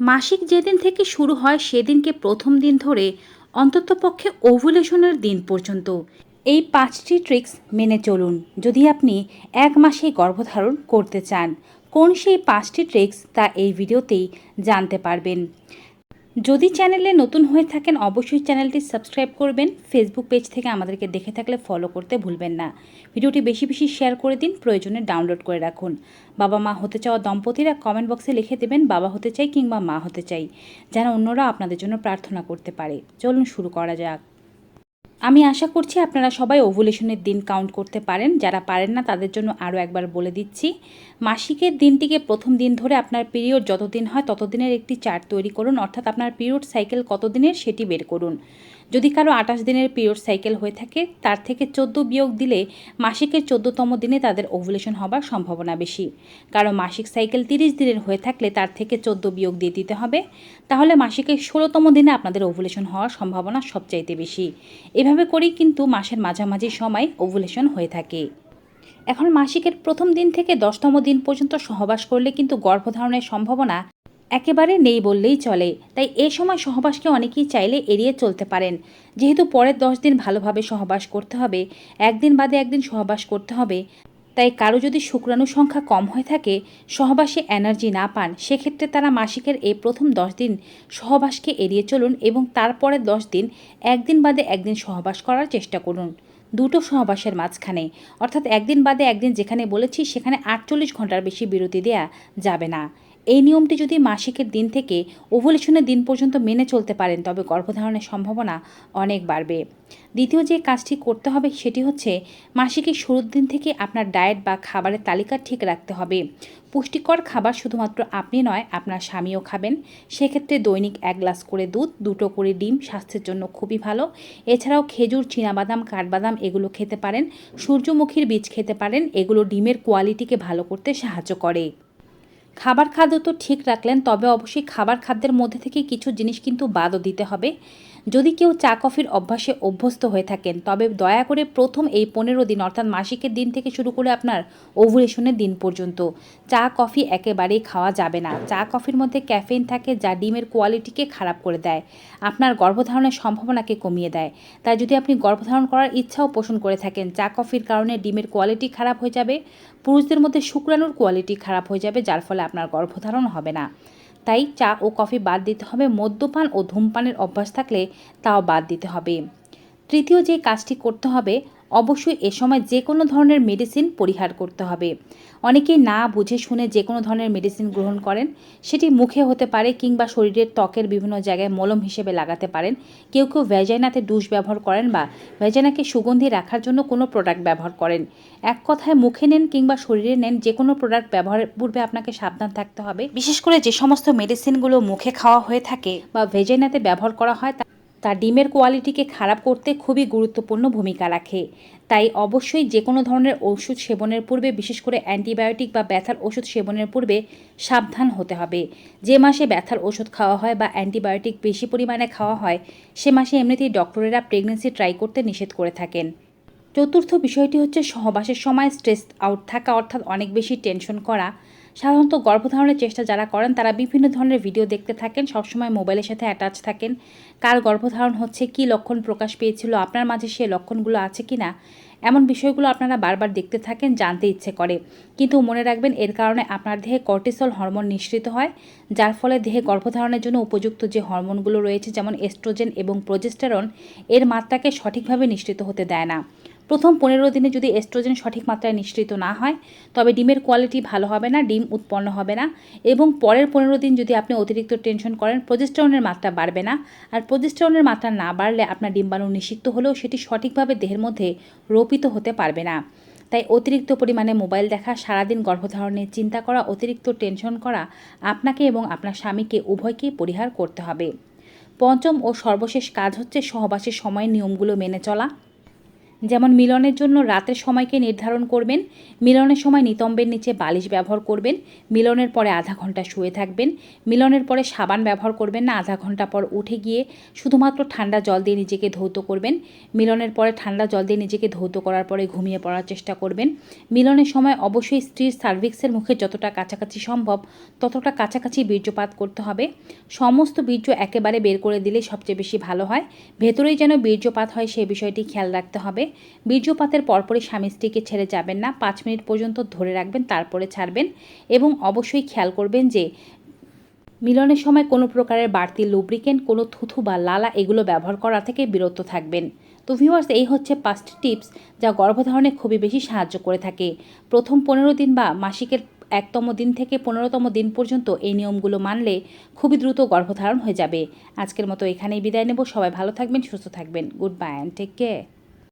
মাসিক যেদিন থেকে শুরু হয় সেদিনকে প্রথম দিন ধরে অন্ততপক্ষে ওভুলেশনের দিন পর্যন্ত। এই পাঁচটি ট্রিক্স মেনে চলুন। যদি আপনি এক মাসে গর্ভধারণ করতে চান, কোন সেই পাঁচটি ট্রিক্স তা এই ভিডিওতেই জানতে পারবেন। যদি চ্যানেলে নতুন হয়ে থাকেন, অবশ্যই চ্যানেলটি সাবস্ক্রাইব করবেন। ফেসবুক পেজ থেকে আমাদেরকে দেখে থাকলে ফলো করতে ভুলবেন না। ভিডিওটি বেশি বেশি শেয়ার করে দিন, প্রয়োজনে ডাউনলোড করে রাখুন। বাবা মা হতে চাওয়া দম্পতিরা কমেন্ট বক্সে লিখে দেবেন, বাবা হতে চাই কিংবা মা হতে চাই, যেন অন্যরা আপনাদের জন্য প্রার্থনা করতে পারে। চলুন শুরু করা যাক। আমি আশা করছি আপনারা সবাই ওভুলেশনের দিন কাউন্ট করতে পারেন। যারা পারেন না, তাদের জন্য আরও একবার বলে দিচ্ছি। মাসিকের দিনটিকে প্রথম দিন ধরে আপনার পিরিয়ড যতদিন হয়, ততদিনের একটি চার্ট তৈরি করুন। অর্থাৎ আপনার পিরিয়ড সাইকেল কতদিনের সেটি বের করুন। যদি কারও আঠাশ দিনের পিরিয়ড সাইকেল হয়ে থাকে, তার থেকে চোদ্দ বিয়োগ দিলে মাসিকের চোদ্দোতম দিনে তাদের ওভুলেশন হবার সম্ভাবনা বেশি। কারও মাসিক সাইকেল তিরিশ দিনের হয়ে থাকলে তার থেকে চোদ্দ বিয়োগ দিয়ে দিতে হবে। তাহলে মাসিকের ষোলোতম দিনে আপনাদের ওভুলেশন হওয়ার সম্ভাবনা সবচাইতে বেশি। এভাবে করেই কিন্তু মাসের মাঝামাঝি সময় ওভুলেশন হয়ে থাকে। এখন মাসিকের প্রথম দিন থেকে দশতম দিন পর্যন্ত সহবাস করলে কিন্তু গর্ভধারণের সম্ভাবনা একেবারে নেই বললেই চলে। তাই এ সময় সহবাসকে অনেকেই চাইলে এড়িয়ে চলতে পারেন। যেহেতু পরের দশ দিন ভালোভাবে সহবাস করতে হবে, একদিন বাদে একদিন সহবাস করতে হবে, তাই কারও যদি শুক্রাণু সংখ্যা কম হয়ে থাকে, সহবাসে এনার্জি না পান, সেক্ষেত্রে তারা মাসিকের এই প্রথম দশ দিন সহবাসকে এড়িয়ে চলুন এবং তারপরের দশ দিন একদিন বাদে একদিন সহবাস করার চেষ্টা করুন। দুটো সহবাসের মাঝখানে, অর্থাৎ একদিন বাদে একদিন যেখানে বলেছি সেখানে আটচল্লিশ ঘণ্টার বেশি বিরতি দেয়া যাবে না। এই নিয়মটি যদি মাসিকের দিন থেকে ওভুলেশনের দিন পর্যন্ত মেনে চলতে পারেন, তবে গর্ভধারণের সম্ভাবনা অনেক বাড়বে। দ্বিতীয় যে কাজটি করতে হবে সেটি হচ্ছে মাসিকের শুরুর দিন থেকে আপনার ডায়েট বা খাবারের তালিকা ঠিক রাখতে হবে। পুষ্টিকর খাবার শুধুমাত্র আপনি নয়, আপনার স্বামীও খাবেন। সেক্ষেত্রে দৈনিক এক গ্লাস করে দুধ, দুটো করে ডিম স্বাস্থ্যের জন্য খুবই ভালো। এছাড়াও খেজুর, চীনাবাদাম, কাঠবাদাম এগুলো খেতে পারেন। সূর্যমুখীর বীজ খেতে পারেন। এগুলো ডিমের কোয়ালিটিকে ভালো করতে সাহায্য করে। খাবার খাদ্য তো ঠিক রাখলেন, তবে অবশ্যই খাবার খাদ্যের মধ্যে থেকে কিছু জিনিস কিন্তু বাদও দিতে হবে। যদি কেউ চা কফির অভ্যাসে অভ্যস্ত হয়ে থাকেন, তবে দয়া করে প্রথম এই পনেরো দিন, অর্থাৎ মাসিকের দিন থেকে শুরু করে আপনার ওভুলেশনের দিন পর্যন্ত, চা কফি একেবারেই খাওয়া যাবে না। চা কফির মধ্যে ক্যাফেইন থাকে যা ডিমের কোয়ালিটিকে খারাপ করে দেয়, আপনার গর্ভধারণের সম্ভাবনাকে কমিয়ে দেয়। তাই যদি আপনি গর্ভধারণ করার ইচ্ছাও পোষণ করে থাকেন, চা কফির কারণে ডিমের কোয়ালিটি খারাপ হয়ে যাবে, পুরুষদের মধ্যে শুক্রাণুর কোয়ালিটি খারাপ হয়ে যাবে, যার ফলে আপনার গর্ভধারণ হবে না। তাই চা ও কফি বাদ দিতে হবে। মদ্যপান ও ধূমপানের অভ্যাস থাকলে তাও বাদ দিতে হবে। তৃতীয় যে কাজটি করতে হবে অবশ্যই এ সময় যে কোনো ধরনের মেডিসিন পরিহার করতে হবে। অনেকেই না বুঝে শুনে যে কোনো ধরনের মেডিসিন গ্রহণ করেন, সেটি মুখে হতে পারে কিংবা শরীরের ত্বকের বিভিন্ন জায়গায় মলম হিসেবে লাগাতে পারেন। কেউ কেউ ভ্যাজাইনাতে ডুস ব্যবহার করেন বা ভ্যাজাইনাকে সুগন্ধি রাখার জন্য কোনো প্রোডাক্ট ব্যবহার করেন। এক কথায় মুখে নেন কিংবা শরীরে নেন, যে কোনো প্রোডাক্ট ব্যবহারের পূর্বে আপনাকে সাবধান থাকতে হবে। বিশেষ করে যে সমস্ত মেডিসিনগুলো মুখে খাওয়া হয়ে থাকে বা ভেজাইনাতে ব্যবহার করা হয় তা ডিমের কোয়ালিটিকে খারাপ করতে খুবই গুরুত্বপূর্ণ ভূমিকা রাখে। তাই অবশ্যই যে কোনো ধরনের ওষুধ সেবনের পূর্বে, বিশেষ করে অ্যান্টিবায়োটিক বা ব্যথার ওষুধ সেবনের পূর্বে সাবধান হতে হবে। যে মাসে ব্যথার ওষুধ খাওয়া হয় বা অ্যান্টিবায়োটিক বেশি পরিমাণে খাওয়া হয়, সে মাসে এমনিতেই ডক্টরেরা প্রেগনেন্সি ট্রাই করতে নিষেধ করে থাকেন। চতুর্থ বিষয়টি হচ্ছে সহবাসের সময় স্ট্রেস আউট থাকা, অর্থাৎ অনেক বেশি টেনশন করা। সাধারণত গর্ভধারণের চেষ্টা যারা করেন, তারা বিভিন্ন ধরনের ভিডিও দেখতে থাকেন, সবসময় মোবাইলের সাথে অ্যাটাচ থাকেন। কার গর্ভধারণ হচ্ছে, কি লক্ষণ প্রকাশ পেয়েছিল, আপনার মাঝে সে লক্ষণগুলো আছে কি না এমন বিষয়গুলো আপনারা বারবার দেখতে থাকেন, জানতে ইচ্ছে করে। কিন্তু মনে রাখবেন, এর কারণে আপনার দেহে কর্টিসল হরমোন নিঃসৃত হয়, যার ফলে দেহে গর্ভধারণের জন্য উপযুক্ত যে হরমোনগুলো রয়েছে, যেমন এস্ট্রোজেন এবং প্রোজেস্টেরন এর মাত্রাকে সঠিকভাবে নিঃসৃত হতে দেয় না। প্রথম পনেরো দিনে যদি এস্ট্রোজেন সঠিক মাত্রায় নিঃসৃত না হয়, তবে ডিমের কোয়ালিটি ভালো হবে না, ডিম উৎপন্ন হবে না এবং পরের পনেরো দিন যদি আপনি অতিরিক্ত টেনশন করেন প্রজেস্টরনের মাত্রা বাড়বে না। আর প্রজেস্টরনের মাত্রা না বাড়লে আপনার ডিম্বাণু নিষিক্ত হলেও সেটি সঠিকভাবে দেহের মধ্যে রোপিত হতে পারবে না। তাই অতিরিক্ত পরিমাণে মোবাইল দেখা, সারাদিন গর্ভধারণের চিন্তা করা, অতিরিক্ত টেনশন করা আপনাকে এবং আপনার স্বামীকে উভয়কেই পরিহার করতে হবে। পঞ্চম ও সর্বশেষ কাজ হচ্ছে সহবাসের সময় নিয়মগুলো মেনে চলা। যেমন মিলনের জন্য রাতের সময়কে নির্ধারণ করবেন, মিলনের সময় নিতম্বের নিচে বালিশ ব্যবহার করবেন, মিলনের পরে আধা ঘণ্টা শুয়ে থাকবেন, মিলনের পরে সাবান ব্যবহার করবেন না, আধা ঘণ্টা পর উঠে গিয়ে শুধুমাত্র ঠান্ডা জল দিয়ে নিজেকে ধৌত করবেন, মিলনের পরে ঠান্ডা জল দিয়ে নিজেকে ধৌত করার পরে ঘুমিয়ে পড়ার চেষ্টা করবেন। মিলনের সময় অবশ্যই স্ত্রীর সার্ভিক্সের মুখে যতটা কাছাকাছি সম্ভব ততটা কাছাকাছি বীর্যপাত করতে হবে। সমস্ত বীর্য একেবারে বের করে দিলে সবচেয়ে বেশি ভালো হয়। ভেতরেই যেন বীর্যপাত হয় সেই বিষয়টি খেয়াল রাখতে হবে। বীর্যপাতের পরপরই স্বামী স্ত্রীকে ছেড়ে যাবেন না। পাঁচ মিনিট পর্যন্ত ধরে রাখবেন, তারপরে ছাড়বেন এবং অবশ্যই খেয়াল করবেন যে মিলনের সময় কোনো প্রকারের বাড়তি লুব্রিকেন্ট কোনো থুথু বা লালা এগুলো ব্যবহার করা থেকে বিরত থাকবেন। তো ভিউয়ার্স এই হচ্ছে পাঁচটি টিপস যা গর্ভধারণে খুবই বেশি সাহায্য করে থাকে। প্রথম পনেরো দিন বা মাসিকের একতম দিন থেকে পনেরোতম দিন পর্যন্ত এই নিয়মগুলো মানলে খুবই দ্রুত গর্ভধারণ হয়ে যাবে। আজকের মতো এখানেই বিদায় নেব। সবাই ভালো থাকবেন, সুস্থ থাকবেন। Goodbye and take care